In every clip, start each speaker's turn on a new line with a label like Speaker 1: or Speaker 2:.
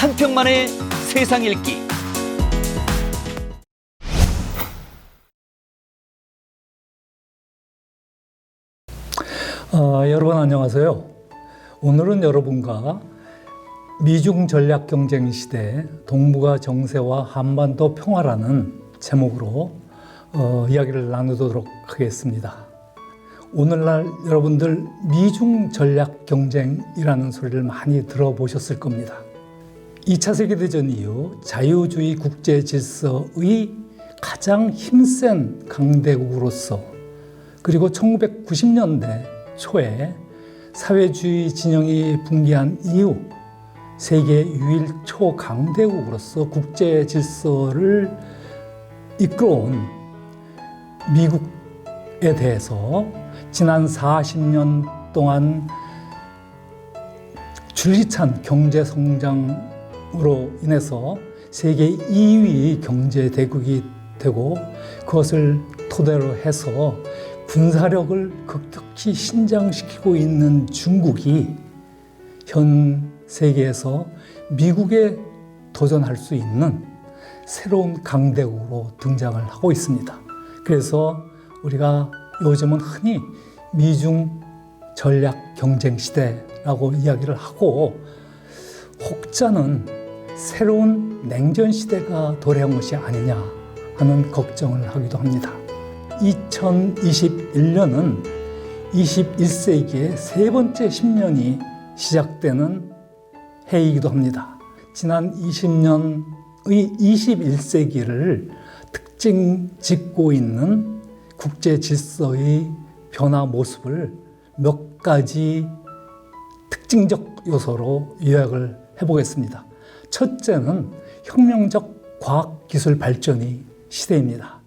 Speaker 1: 한 평만의 세상 읽기
Speaker 2: 어, 여러분 안녕하세요. 오늘은 여러분과 미중 전략 경쟁 시대 동북아 정세와 한반도 평화라는 제목으로 어, 이야기를 나누도록 하겠습니다. 오늘날 여러분들 미중 전략 경쟁이라는 소리를 많이 들어보셨을 겁니다. 2차 세계대전 이후 자유주의 국제 질서의 가장 힘센 강대국으로서 그리고 1990년대 초에 사회주의 진영이 붕괴한 이후 세계 유일 초강대국으로서 국제 질서를 이끌어온 미국에 대해서 지난 40년 동안 줄기찬 경제 성장 으로 인해서 세계 2위 경제 대국이 되고 그것을 토대로 해서 군사력을 급격히 신장시키고 있는 중국이 현 세계에서 미국에 도전할 수 있는 새로운 강대국으로 등장을 하고 있습니다. 그래서 우리가 요즘은 흔히 미중 전략 경쟁 시대라고 이야기를 하고 혹자는 새로운 냉전 시대가 도래한 것이 아니냐 하는 걱정을 하기도 합니다. 2021년은 21세기의 세 번째 10년이 시작되는 해이기도 합니다. 지난 20년의 21세기를 특징 짓고 있는 국제 질서의 변화 모습을 몇 가지 특징적 요소로 요약을 해보겠습니다. 첫째는 혁명적 과학 기술 발전이 시대입니다.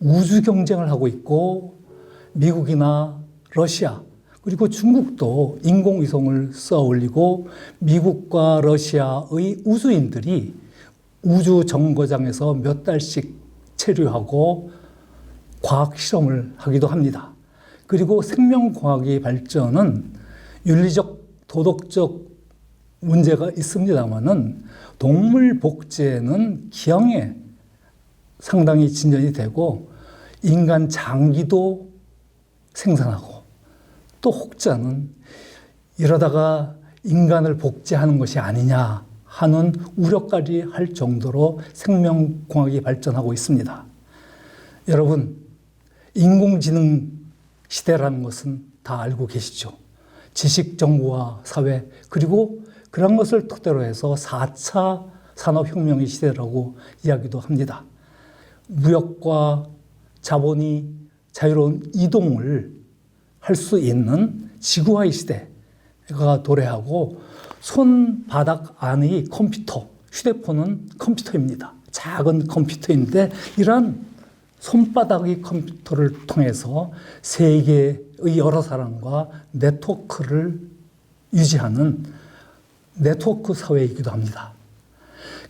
Speaker 2: 우주 경쟁을 하고 있고 미국이나 러시아 그리고 중국도 인공위성을 쏘아 올리고 미국과 러시아의 우주인들이 우주 정거장에서 몇 달씩 체류하고 과학 실험을 하기도 합니다. 그리고 생명과학의 발전은 윤리적, 도덕적 문제가 있습니다만은 동물 복제는 기형에 상당히 진전이 되고 인간 장기도 생산하고 또 혹자는 이러다가 인간을 복제하는 것이 아니냐 하는 우려까지 할 정도로 생명공학이 발전하고 있습니다. 여러분, 인공지능 시대라는 것은 다 알고 계시죠? 지식 정보화 사회, 그리고 그런 것을 토대로 해서 4차 산업혁명의 시대라고 이야기도 합니다. 무역과 자본이 자유로운 이동을 할 수 있는 지구화의 시대가 도래하고 손바닥 안의 컴퓨터, 휴대폰은 컴퓨터입니다. 작은 컴퓨터인데 이러한 손바닥의 컴퓨터를 통해서 세계의 여러 사람과 네트워크를 유지하는 네트워크 사회이기도 합니다.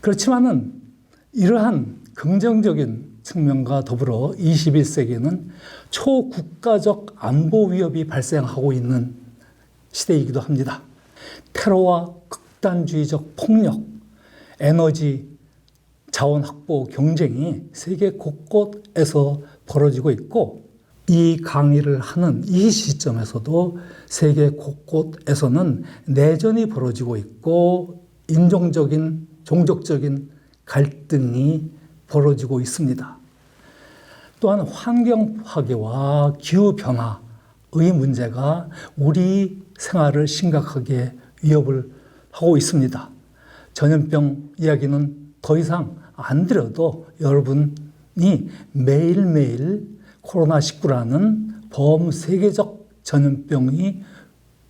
Speaker 2: 그렇지만은 이러한 긍정적인 측면과 더불어 21세기는 초국가적 안보 위협이 발생하고 있는 시대이기도 합니다. 테러와 극단주의적 폭력, 에너지 자원 확보 경쟁이 세계 곳곳에서 벌어지고 있고 이 강의를 하는 이 시점에서도 세계 곳곳에서는 내전이 벌어지고 있고 인종적인 종족적인 갈등이 벌어지고 있습니다. 또한 환경 파괴와 기후 변화의 문제가 우리 생활을 심각하게 위협을 하고 있습니다. 전염병 이야기는 더 이상 안 드려도 여러분이 매일매일 코로나19라는 범세계적 전염병이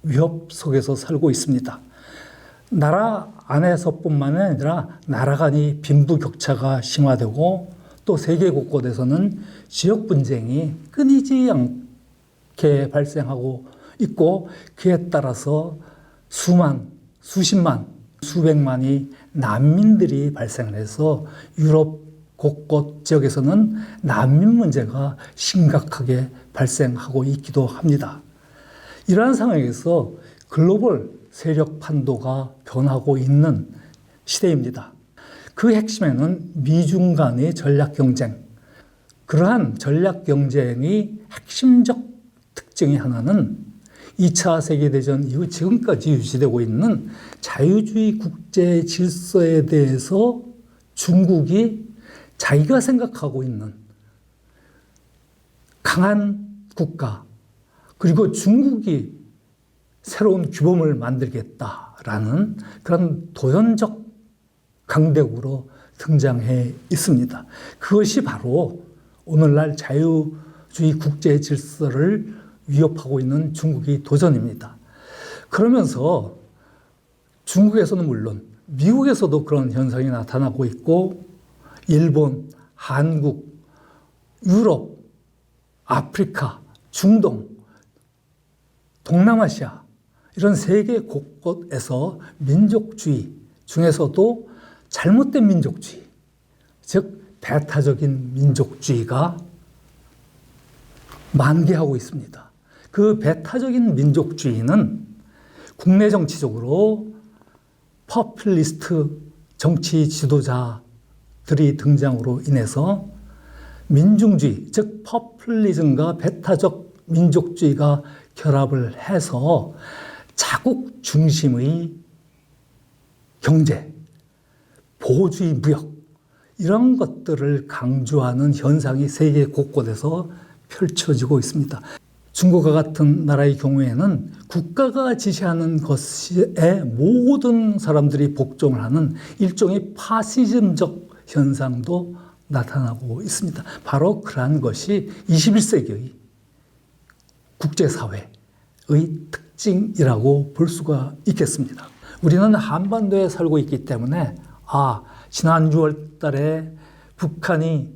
Speaker 2: 위협 속에서 살고 있습니다. 나라 안에서뿐만 아니라 나라 간의 빈부격차가 심화되고 또 세계 곳곳에서는 지역 분쟁이 끊이지 않게 발생하고 있고 그에 따라서 수만, 수십만, 수백만이 난민들이 발생을 해서 유럽 곳곳 지역에서는 난민 문제가 심각하게 발생하고 있기도 합니다. 이러한 상황에서 글로벌 세력 판도가 변하고 있는 시대입니다. 그 핵심에는 미중 간의 전략 경쟁, 그러한 전략 경쟁의 핵심적 특징이 하나는 2차 세계대전 이후 지금까지 유지되고 있는 자유주의 국제 질서에 대해서 중국이 자기가 생각하고 있는 강한 국가, 그리고 중국이 새로운 규범을 만들겠다라는 그런 도전적 강대국으로 등장해 있습니다. 그것이 바로 오늘날 자유주의 국제 질서를 위협하고 있는 중국의 도전입니다. 그러면서 중국에서는 물론 미국에서도 그런 현상이 나타나고 있고 일본, 한국, 유럽, 아프리카, 중동, 동남아시아 이런 세계 곳곳에서 민족주의 중에서도 잘못된 민족주의, 즉 배타적인 민족주의가 만개하고 있습니다. 그 배타적인 민족주의는 국내 정치적으로 퍼플리스트 정치 지도자 들이 등장으로 인해서 민중주의, 즉 퍼플리즘과 배타적 민족주의가 결합을 해서 자국 중심의 경제, 보호주의 무역 이런 것들을 강조하는 현상이 세계 곳곳에서 펼쳐지고 있습니다. 중국과 같은 나라의 경우에는 국가가 지시하는 것에 모든 사람들이 복종을 하는 일종의 파시즘적 현상도 나타나고 있습니다. 바로 그러한 것이 21세기의 국제사회의 특징이라고 볼 수가 있겠습니다. 우리는 한반도에 살고 있기 때문에 아, 지난 6월 달에 북한이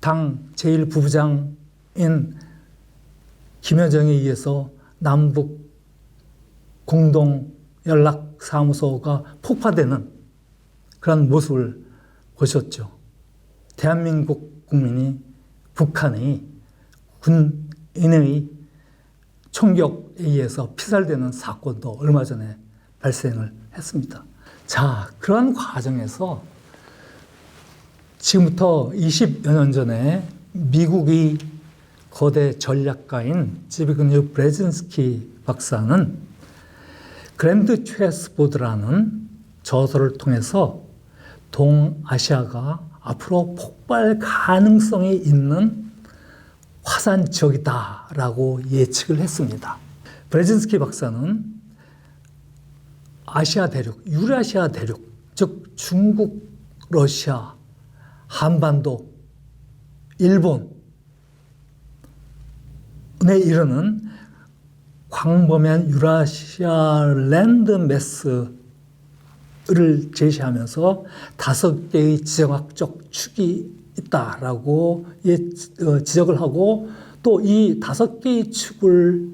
Speaker 2: 당 제1부부장인 김여정에 의해서 남북 공동 연락 사무소가 폭파되는 그런 모습을 보셨죠. 대한민국 국민이 북한의 군인의 총격에 의해서 피살되는 사건도 얼마 전에 발생을 했습니다. 자, 그러한 과정에서 지금부터 20여 년 전에 미국의 거대 전략가인 지비그뉴 브레진스키 박사는 그랜드 체스보드라는 저서를 통해서 동아시아가 앞으로 폭발 가능성이 있는 화산 지역이다라고 예측을 했습니다. 브레진스키 박사는 아시아 대륙, 유라시아 대륙, 즉 중국, 러시아, 한반도, 일본에 이르는 광범위한 유라시아 랜드 매스 를 제시하면서 다섯 개의 지정학적 축이 있다라고 예, 어, 지적을 하고 또 이 다섯 개의 축을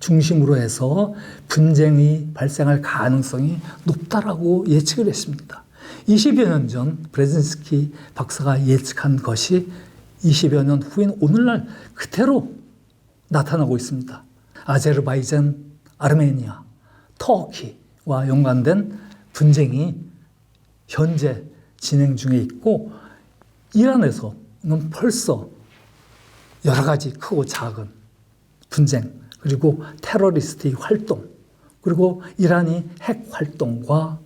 Speaker 2: 중심으로 해서 분쟁이 발생할 가능성이 높다라고 예측을 했습니다. 20여 년 전 브레진스키 박사가 예측한 것이 20여 년 후인 오늘날 그대로 나타나고 있습니다. 아제르바이잔, 아르메니아, 터키와 연관된 분쟁이 현재 진행 중에 있고 이란에서는 벌써 여러 가지 크고 작은 분쟁 그리고 테러리스트의 활동 그리고 이란이 핵 활동과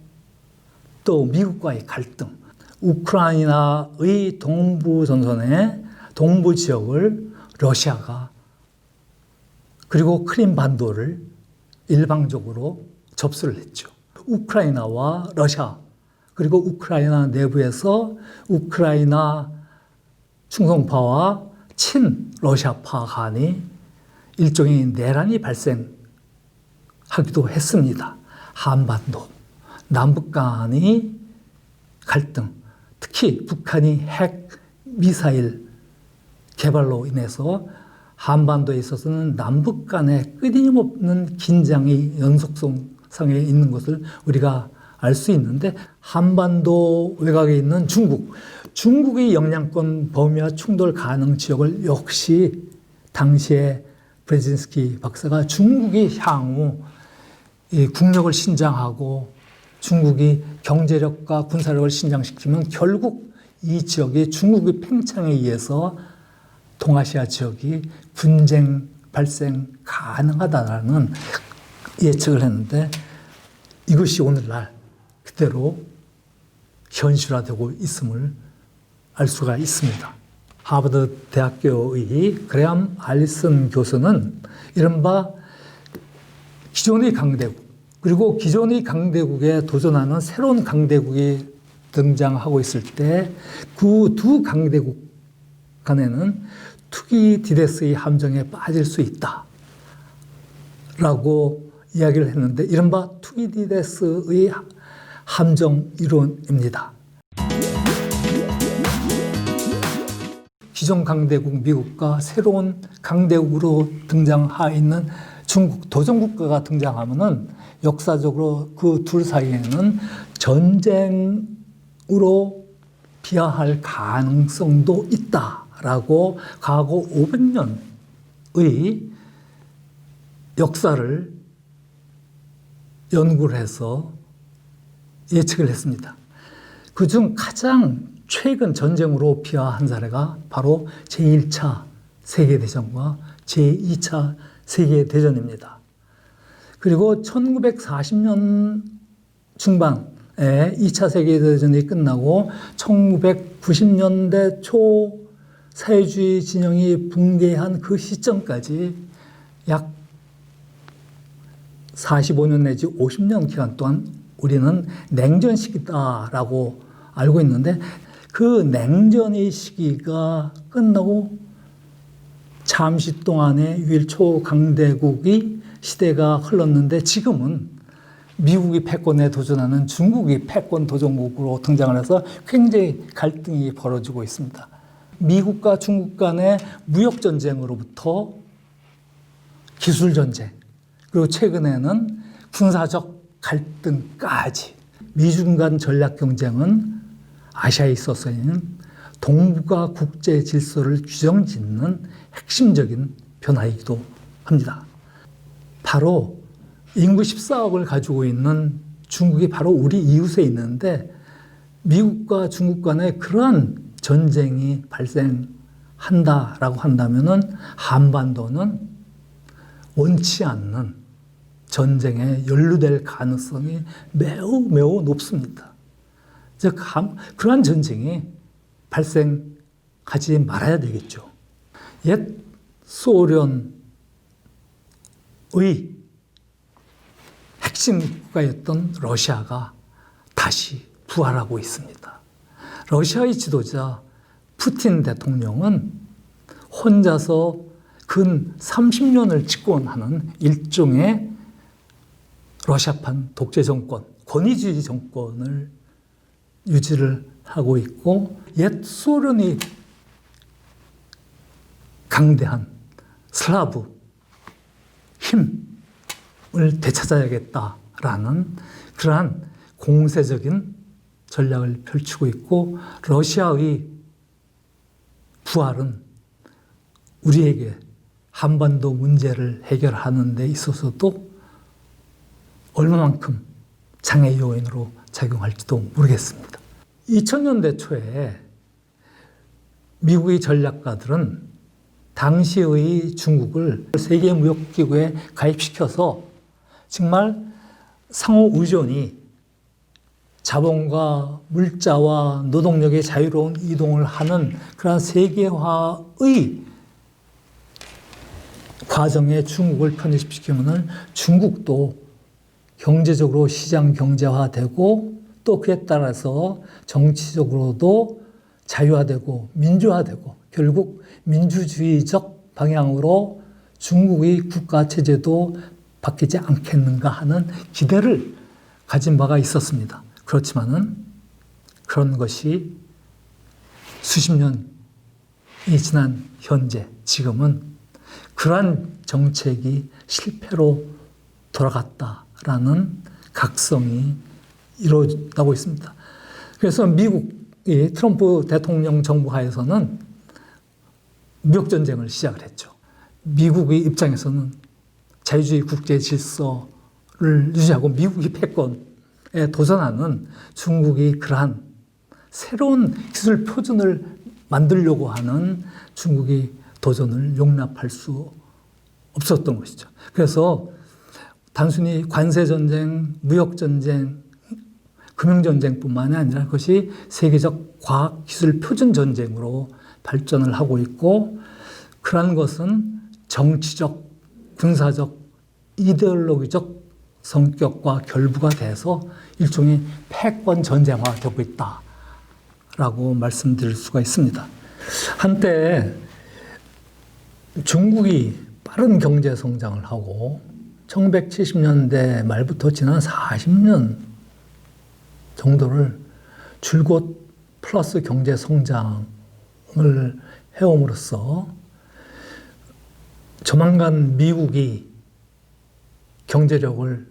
Speaker 2: 또 미국과의 갈등 우크라이나의 동부 전선의 동부 지역을 러시아가 그리고 크림 반도를 일방적으로 접수를 했죠. 우크라이나와 러시아 그리고 우크라이나 내부에서 우크라이나 충성파와 친 러시아파 간이 일종의 내란이 발생하기도 했습니다. 한반도, 남북 간의 갈등, 특히 북한이 핵 미사일 개발로 인해서 한반도에 있어서는 남북 간의 끊임없는 긴장이 연속성 상에 있는 것을 우리가 알 수 있는데 한반도 외곽에 있는 중국, 중국의 영향권 범위와 충돌 가능 지역을 역시 당시에 브레진스키 박사가 중국이 향후 이 국력을 신장하고 중국이 경제력과 군사력을 신장시키면 결국 이 지역이 중국의 팽창에 의해서 동아시아 지역이 분쟁 발생 가능하다라는 예측을 했는데 이것이 오늘날 그대로 현실화되고 있음을 알 수가 있습니다. 하버드 대학교의 그레암 알리슨 교수는 이른바 기존의 강대국 그리고 기존의 강대국에 도전하는 새로운 강대국이 등장하고 있을 때 그 두 강대국 간에는 투기 디데스의 함정에 빠질 수 있다. 라고 이야기를 했는데 이른바 투기디데스의 함정 이론입니다. 기존 강대국 미국과 새로운 강대국으로 등장하 있는 중국 도전국가가 등장하면은 역사적으로 그 둘 사이에는 전쟁으로 비하할 가능성도 있다라고 과거 500년의 역사를 연구를 해서 예측을 했습니다. 그 중 가장 최근 전쟁으로 비하한 사례가 바로 제1차 세계대전과 제2차 세계대전입니다. 그리고 1940년 중반에 2차 세계대전이 끝나고 1990년대 초 사회주의 진영이 붕괴한 그 시점까지 약 45년 내지 50년 기간 동안 우리는 냉전 시기다라고 알고 있는데 그 냉전의 시기가 끝나고 잠시 동안의 유일 초 강대국의 시대가 흘렀는데 지금은 미국이 패권에 도전하는 중국이 패권 도전국으로 등장을 해서 굉장히 갈등이 벌어지고 있습니다. 미국과 중국 간의 무역 전쟁으로부터 기술 전쟁, 그리고 최근에는 군사적 갈등까지 미중 간 전략 경쟁은 아시아에 있어서는 동북아 국제 질서를 규정짓는 핵심적인 변화이기도 합니다. 바로 인구 14억을 가지고 있는 중국이 바로 우리 이웃에 있는데 미국과 중국 간에 그러한 전쟁이 발생한다라고 한다면은 한반도는 원치 않는 전쟁에 연루될 가능성이 매우 매우 높습니다. 즉 그러한 전쟁이 발생하지 말아야 되겠죠. 옛 소련의 핵심 국가였던 러시아가 다시 부활하고 있습니다. 러시아의 지도자 푸틴 대통령은 혼자서 근 30년을 집권하는 일종의 러시아판 독재 정권, 권위주의 정권을 유지를 하고 있고 옛 소련이 강대한 슬라브 힘을 되찾아야겠다라는 그러한 공세적인 전략을 펼치고 있고 러시아의 부활은 우리에게 한반도 문제를 해결하는 데 있어서도 얼마만큼 장애 요인으로 작용할지도 모르겠습니다. 2000년대 초에 미국의 전략가들은 당시의 중국을 세계무역기구에 가입시켜서 정말 상호 의존이 자본과 물자와 노동력의 자유로운 이동을 하는 그런 세계화의 과정에 중국을 편입시키면 중국도 경제적으로 시장 경제화되고 또 그에 따라서 정치적으로도 자유화되고 민주화되고 결국 민주주의적 방향으로 중국의 국가 체제도 바뀌지 않겠는가 하는 기대를 가진 바가 있었습니다. 그렇지만은 그런 것이 수십 년이 지난 현재 지금은 그러한 정책이 실패로 돌아갔다라는 각성이 이루어나고 있습니다. 그래서 미국이 트럼프 대통령 정부 하에서는 무역 전쟁을 시작을 했죠. 미국의 입장에서는 자유주의 국제 질서를 유지하고 미국이 패권 도전하는 중국이 그러한 새로운 기술 표준을 만들려고 하는 중국이 도전을 용납할 수 없었던 것이죠. 그래서 단순히 관세 전쟁, 무역 전쟁, 금융 전쟁뿐만이 아니라 그것이 세계적 과학 기술 표준 전쟁으로 발전을 하고 있고 그러한 것은 정치적, 군사적, 이데올로기적 성격과 결부가 돼서 일종의 패권 전쟁화가 되고 있다라고 말씀드릴 수가 있습니다. 한때 중국이 빠른 경제 성장을 하고 1970년대 말부터 지난 40년 정도를 줄곧 플러스 경제 성장을 해옴으로써 조만간 미국이 경제력을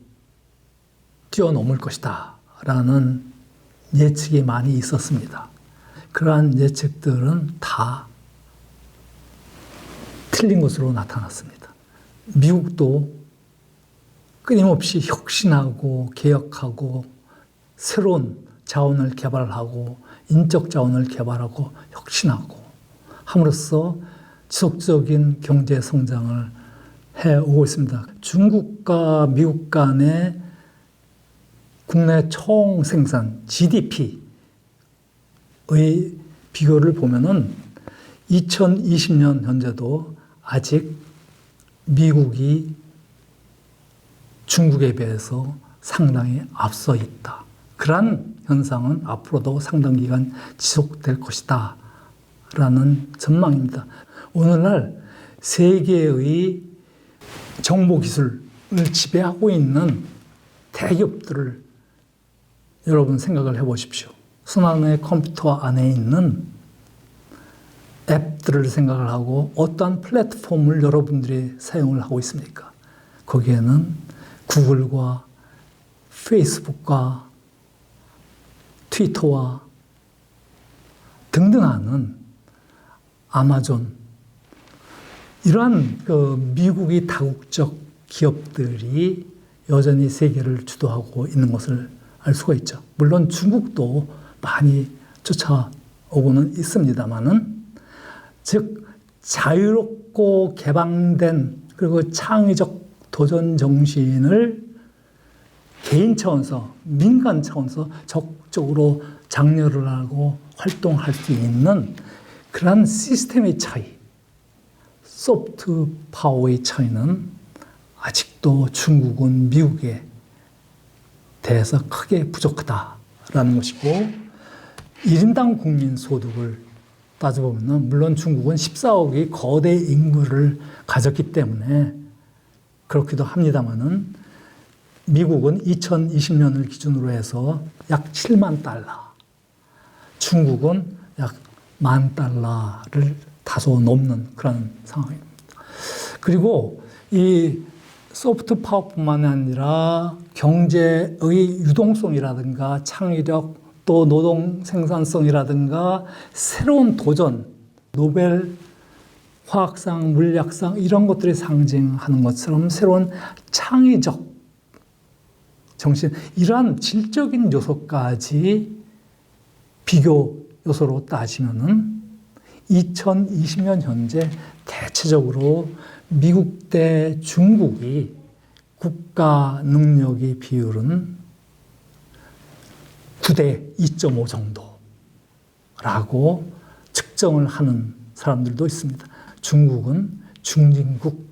Speaker 2: 뛰어넘을 것이다. 라는 예측이 많이 있었습니다. 그러한 예측들은 다 틀린 것으로 나타났습니다. 미국도 끊임없이 혁신하고 개혁하고 새로운 자원을 개발하고 인적 자원을 개발하고 혁신하고 함으로써 지속적인 경제 성장을 해 오고 있습니다. 중국과 미국 간의 국내 총 생산 GDP의 비교를 보면은 2020년 현재도 아직 미국이 중국에 비해서 상당히 앞서 있다. 그러한 현상은 앞으로도 상당 기간 지속될 것이다. 라는 전망입니다. 오늘날 세계의 정보 기술을 지배하고 있는 대기업들을 여러분 생각을 해 보십시오. 순환의 컴퓨터 안에 있는 앱들을 생각을 하고 어떠한 플랫폼을 여러분들이 사용을 하고 있습니까? 거기에는 구글과 페이스북과 트위터와 등등하는 아마존 이러한 그 미국의 다국적 기업들이 여전히 세계를 주도하고 있는 것을 알 수가 있죠. 물론 중국도 많이 쫓아오고는 있습니다만은 즉 자유롭고 개방된 그리고 창의적 도전 정신을 개인 차원에서 민간 차원에서 적극적으로 장려를 하고 활동할 수 있는 그러한 시스템의 차이, 소프트 파워의 차이는 아직도 중국은 미국에 대해서 크게 부족하다라는 것이고 1인당 국민 소득을 따져보면 물론 중국은 14억의 거대 인구를 가졌기 때문에 그렇기도 합니다만은 미국은 2020년을 기준으로 해서 약 7만 달러, 중국은 약 만 달러를 다소 넘는 그런 상황입니다. 그리고 이 소프트 파워뿐만 아니라 경제의 유동성이라든가 창의력 또 노동 생산성이라든가 새로운 도전, 노벨 화학상, 물리학상 이런 것들이 상징하는 것처럼 새로운 창의적 정신 이러한 질적인 요소까지 비교 요소로 따지면은 2020년 현재 대체적으로 미국 대 중국이 국가 능력의 비율은 9대 2.5 정도라고 측정을 하는 사람들도 있습니다. 중국은 중진국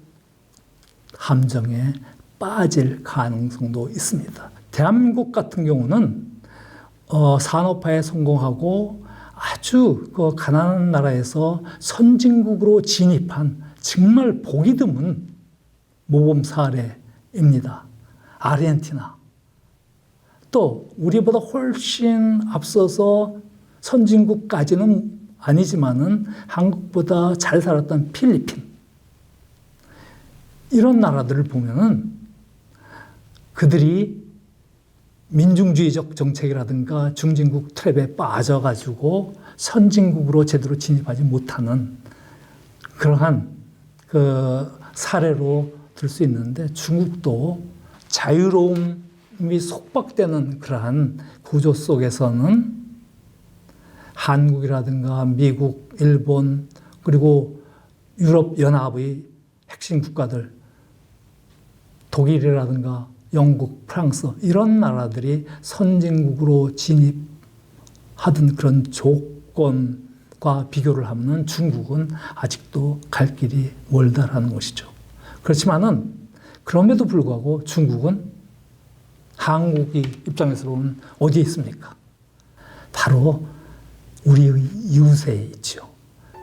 Speaker 2: 함정에 빠질 가능성도 있습니다. 대한민국 같은 경우는 어, 산업화에 성공하고 아주 그 가난한 나라에서 선진국으로 진입한 정말 보기 드문 모범 사례입니다. 아르헨티나. 또 우리보다 훨씬 앞서서 선진국까지는 아니지만은 한국보다 잘 살았던 필리핀. 이런 나라들을 보면은 그들이 민중주의적 정책이라든가 중진국 트랩에 빠져가지고 선진국으로 제대로 진입하지 못하는 그러한 그 사례로 들 수 있는데 중국도 자유로운 이미 속박되는 그러한 구조 속에서는 한국이라든가 미국, 일본 그리고 유럽 연합의 핵심 국가들 독일이라든가 영국, 프랑스 이런 나라들이 선진국으로 진입하던 그런 조건과 비교를 하면 중국은 아직도 갈 길이 멀다라는 것이죠. 그렇지만은 그럼에도 불구하고 중국은 한국이 입장에서는 어디에 있습니까? 바로 우리의 이웃에 있죠.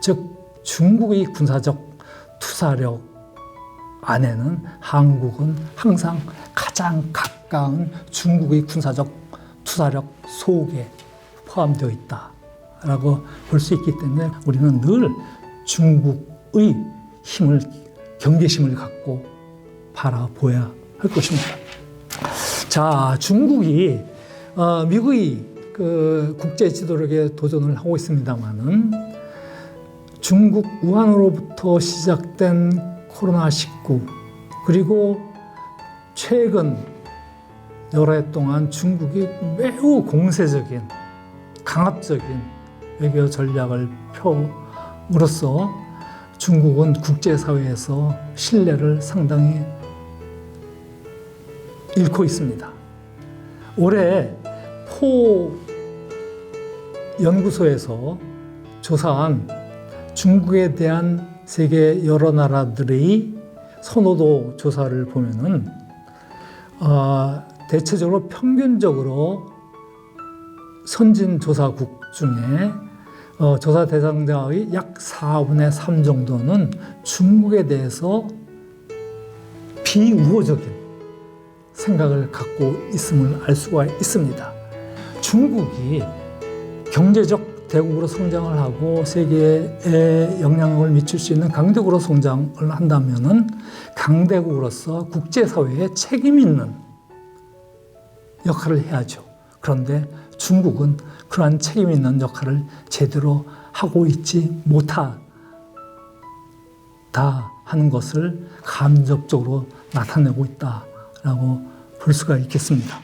Speaker 2: 즉 중국의 군사적 투사력 안에는 한국은 항상 가장 가까운 중국의 군사적 투사력 속에 포함되어 있다라고 볼 수 있기 때문에 우리는 늘 중국의 힘을 경계심을 갖고 바라보아야 할 것입니다. 자, 중국이 어, 미국이 그 국제 지도력에 도전을 하고 있습니다만은 중국 우한으로부터 시작된 코로나19 그리고 최근 여러 해 동안 중국이 매우 공세적인 강압적인 외교 전략을 펴므로써 중국은 국제사회에서 신뢰를 상당히 잃고 있습니다. 올해 포 연구소에서 조사한 중국에 대한 세계 여러 나라들의 선호도 조사를 보면은 어, 대체적으로 평균적으로 선진 조사국 중에 어, 조사 대상자의 약 4분의 3 정도는 중국에 대해서 비우호적인 생각을 갖고 있음을 알 수가 있습니다. 중국이 경제적 대국으로 성장을 하고 세계에 영향을 미칠 수 있는 강대국으로 성장을 한다면은 강대국으로서 국제사회에 책임 있는 역할을 해야죠. 그런데 중국은 그러한 책임 있는 역할을 제대로 하고 있지 못하다 하는 것을 간접적으로 나타내고 있다 라고 볼 수가 있겠습니다.